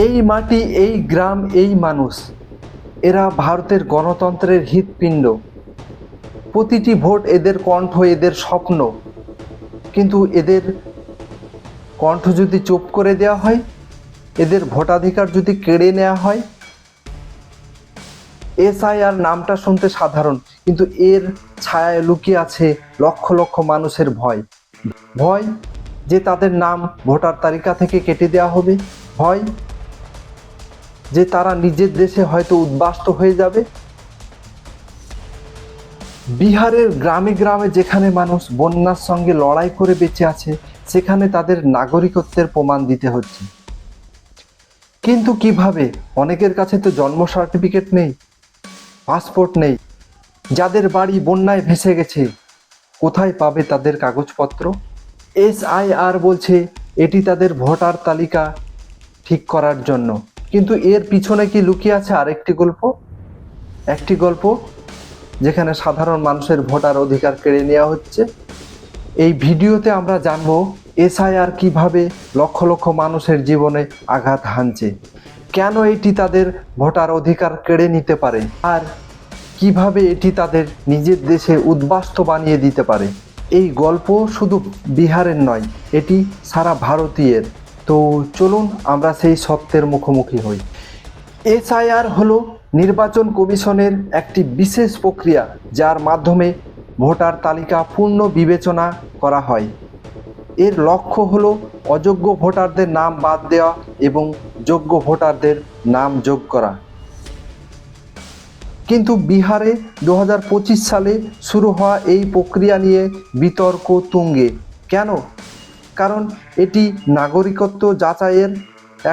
এই মাটি, এই গ্রাম, এই মানুষ, এরা ভারতের গণতন্ত্রের হৃৎপিণ্ড। প্রতিটি ভোট এদের কণ্ঠ, এদের স্বপ্ন। কিন্তু এদের কণ্ঠ যদি চুপ করে দেওয়া হয়, এদের ভোটাধিকার যদি কেড়ে নেওয়া হয়, এসআইআর নামটা শুনতে সাধারণ, কিন্তু এর ছায়ায় লুকিয়ে আছে লক্ষ লক্ষ মানুষের ভয়। ভয় যে তাদের নাম ভোটার তালিকা থেকে কেটে দেওয়া হবে, ভয় যে তারা নিজের দেশে হয়তো উদ্বাস্ত হয়ে যাবে। বিহারের গ্রামে গ্রামে যেখানে মানুষ বন্যার সঙ্গে লড়াই করে বেঁচে আছে, সেখানে তাদের নাগরিকত্বের প্রমাণ দিতে হচ্ছে। কিন্তু কীভাবে? অনেকের কাছে তো জন্ম সার্টিফিকেট নেই, পাসপোর্ট নেই। যাদের বাড়ি বন্যায় ভেসে গেছে, কোথায় পাবে তাদের কাগজপত্র? এসআইআর বলছে, এটি তাদের ভোটার তালিকা ঠিক করার জন্য। কিন্তু এর পিছনে কি লুকিয়ে আছে আরেকটি গল্প? একটি গল্প যেখানে সাধারণ মানুষের ভোটার অধিকার কেড়ে নেওয়া হচ্ছে। এই ভিডিওতে আমরা জানব এসআইআর কীভাবে লক্ষ লক্ষ মানুষের জীবনে আঘাত হানছে। কেন এটি তাদের ভোটার অধিকার কেড়ে নিতে পারে? আর কীভাবে এটি তাদের নিজের দেশে উদ্বাস্ত বানিয়ে দিতে পারে? এই গল্প শুধু বিহারের নয়, এটি সারা ভারতীয়ের। তো চলুন আমরা সেই সত্যের মুখোমুখি হই। এসআইআর হলো নির্বাচন কমিশনের একটি বিশেষ প্রক্রিয়া যার মাধ্যমে ভোটার তালিকা পূর্ণ বিবেচনা করা হয়। এর লক্ষ্য হলো অযোগ্য ভোটারদের নাম বাদ দেওয়া এবং যোগ্য ভোটারদের নাম যোগ করা। কিন্তু বিহারে দু হাজার পঁচিশ সালে শুরু হওয়া এই প্রক্রিয়া নিয়ে বিতর্ক তুঙ্গে। কেন? কারণ এটি নাগরিকত্ব যাচাইয়ের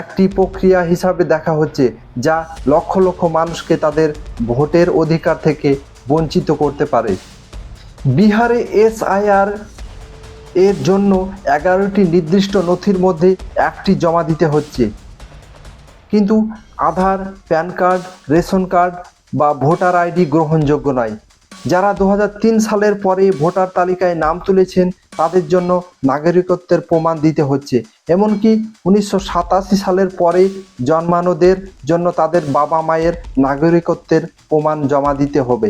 একটি প্রক্রিয়া হিসাবে দেখা হচ্ছে, যা লক্ষ লক্ষ মানুষকে তাদের ভোটের অধিকার থেকে বঞ্চিত করতে পারে। বিহারে এসআইআর এর জন্য এগারোটি নির্দিষ্ট নথির মধ্যে একটি জমা দিতে হচ্ছে। কিন্তু Aadhaar, PAN card, ration card বা ভোটার আইডি গ্রহণযোগ্য নয়। যারা দু হাজার তিন সালের পরে ভোটার তালিকায় নাম তুলেছেন, তাদের জন্য নাগরিকত্বের প্রমাণ দিতে হচ্ছে। এমনকি উনিশশো সাতাশি সালের পরে জন্মানোদের জন্য তাদের বাবা মায়ের নাগরিকত্বের প্রমাণ জমা দিতে হবে।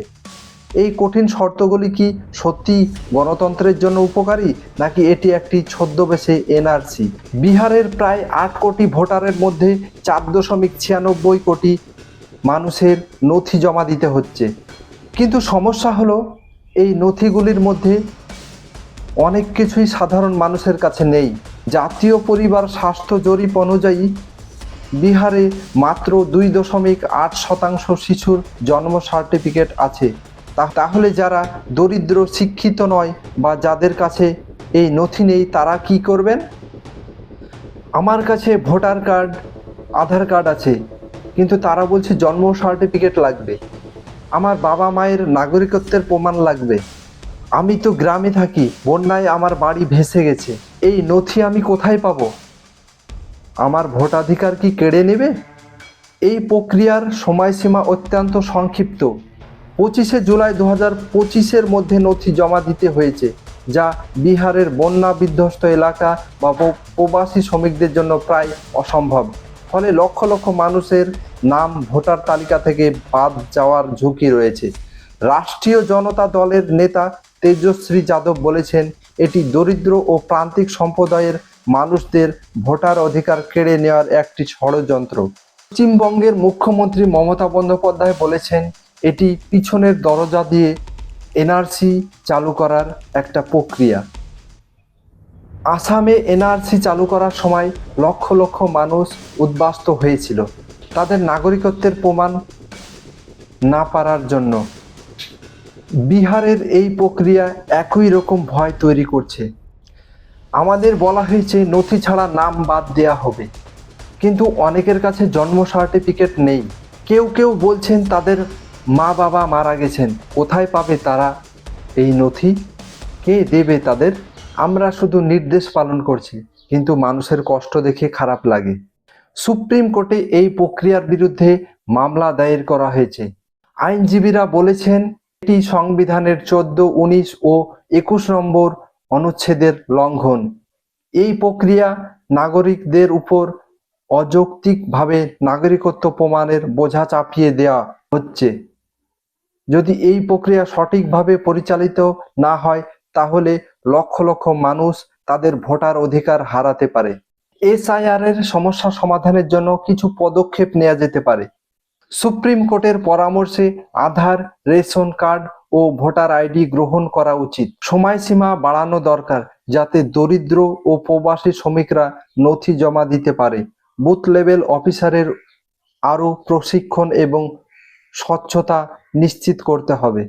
এই কঠিন শর্তগুলি কি সত্যি গণতন্ত্রের জন্য উপকারী, নাকি এটি একটি ছদ্মবেশে এনআরসি? বিহারের প্রায় আট কোটি ভোটারের মধ্যে চার দশমিক ছিয়ানব্বই কোটি মানুষের নথি জমা দিতে হচ্ছে। কিন্তু সমস্যা হলো এই নথিগুলির মধ্যে অনেক কিছুই সাধারণ মানুষের কাছে নেই। জাতীয় পরিবার স্বাস্থ্য জরিপ অনুযায়ী বিহারে মাত্র দুই দশমিক আট শতাংশ শিশুর জন্ম সার্টিফিকেট আছে। তাহলে যারা দরিদ্র, শিক্ষিত নয় বা যাদের কাছে এই নথি নেই, তারা কি করবেন? আমার কাছে ভোটার কার্ড, আধার কার্ড আছে, কিন্তু তারা বলছে জন্ম সার্টিফিকেট লাগবে। আমার বাবা মায়ের নাগরিকত্বের প্রমাণ লাগবে। আমি তো গ্রামে থাকি, বন্যায় আমার বাড়ি ভেসে গেছে। এই নথি আমি কোথায় পাবো? আমার ভোটাধিকার কি কেড়ে নেবে? এই প্রক্রিয়ার সময়সীমা অত্যন্ত সংক্ষিপ্ত। পঁচিশে জুলাই দু হাজার পঁচিশের মধ্যে নথি জমা দিতে হয়েছে, যা বিহারের বন্যা বিধ্বস্ত এলাকা বা প্রবাসী শ্রমিকদের জন্য প্রায় অসম্ভব। ফলে লক্ষ লক্ষ মানুষের নাম ভোটার তালিকা থেকে বাদ যাওয়ার ঝুঁকি রয়েছে। রাষ্ট্রীয় জনতা দলের নেতা তেজশ্রী যাদব বলেছেন, এটি দরিদ্র ও প্রান্তিক সম্প্রদায়ের মানুষদের ভোটার অধিকার কেড়ে নেওয়ার একটি ষড়যন্ত্র। পশ্চিমবঙ্গের মুখ্যমন্ত্রী মমতা বন্দ্যোপাধ্যায় বলেছেন, এটি পিছনের দরজা দিয়ে এনআরসি চালু করার একটা প্রক্রিয়া। আসামে এনআরসি চালু করার সময় লক্ষ লক্ষ মানুষ উদ্বাস্ত হয়েছিল। তাদের নাগরিকত্বের প্রমাণ না পারার জন্য। বিহারের এই প্রক্রিয়া একই রকম ভয় তৈরি করছে। আমাদের বলা হয়েছে, নথি ছাড়া নাম বাদ দেয়া হবে। কিন্তু অনেকের কাছে জন্ম সার্টিফিকেট নেই। কেউ কেউ বলছেন, তাদের মা বাবা মারা গেছেন। কোথায় পাবে তারা এই নথি? কে দেবে তাদের? আমরা শুধু নির্দেশ পালন করছি, কিন্তু মানুষের কষ্ট দেখে খারাপ লাগে। সুপ্রিম কোর্টে এই প্রক্রিয়ার বিরুদ্ধে মামলা দায়ের করা হয়েছে। আইনজীবীরা বলেছেন, এটি সংবিধানের চোদ্দ, উনিশ ও একুশ নম্বর অনুচ্ছেদের লঙ্ঘন। এই প্রক্রিয়া নাগরিকদের উপর অযৌক্তিকভাবে নাগরিকত্ব প্রমাণের বোঝা চাপিয়ে দেওয়া হচ্ছে। যদি এই প্রক্রিয়া সঠিকভাবে পরিচালিত না হয় তাহলে লক্ষ লক্ষ মানুষ তাদের ভোটার অধিকার হারাতে পারে। এসআইআর এর সমস্যা সমাধানের জন্য কিছু পদক্ষেপ নেওয়া যেতে পারে। সুপ্রিম কোর্টের পরামর্শে আধার, রেশন কার্ড ও ভোটার আইডি গ্রহণ করা উচিত। সময়সীমা বাড়ানো দরকার যাতে দরিদ্র ও প্রবাসী শ্রমিকরা নথি জমা দিতে পারে। বুথ লেভেল অফিসারের আরও প্রশিক্ষণ এবং স্বচ্ছতা নিশ্চিত করতে হবে।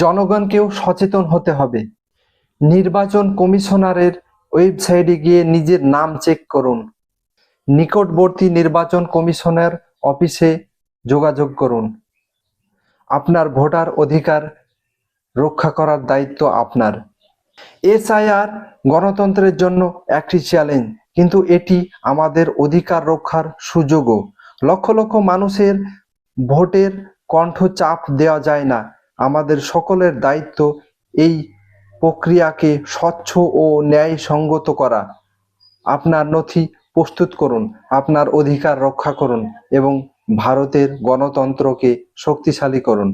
জনগণকেও সচেতন হতে হবে। নির্বাচন কমিশনারের ওয়েবসাইটে গিয়ে নিজের নাম চেক করুন। নিকটবর্তী নির্বাচন কমিশনার অফিসে যোগাযোগ করুন। আপনার ভোটার অধিকার রক্ষা করার দায়িত্ব আপনার। এসআইআর গণতন্ত্রের জন্য একটি চ্যালেঞ্জ, কিন্তু এটি আমাদের অধিকার রক্ষার সুযোগও। লক্ষ লক্ষ মানুষের ভোটের কণ্ঠ চাপ দেওয়া যায় না। আমাদের সকলের দায়িত্ব এই প্রক্রিয়াকে স্বচ্ছ ও ন্যায়সঙ্গত করা। আপনার নথি প্রস্তুত করুন, আপনার অধিকার রক্ষা করুন এবং ভারতের গণতন্ত্রকে শক্তিশালী করুন।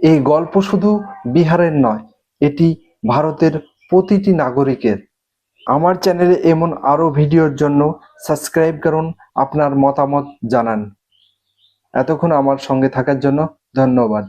এই গল্প শুধু বিহারের নয়, এটি ভারতের প্রতিটি নাগরিকের। আমার চ্যানেলে এমন আরও ভিডিওর জন্য সাবস্ক্রাইব করুন, আপনার মতামত জানান। এতক্ষণ আমার সঙ্গে থাকার জন্য ধন্যবাদ।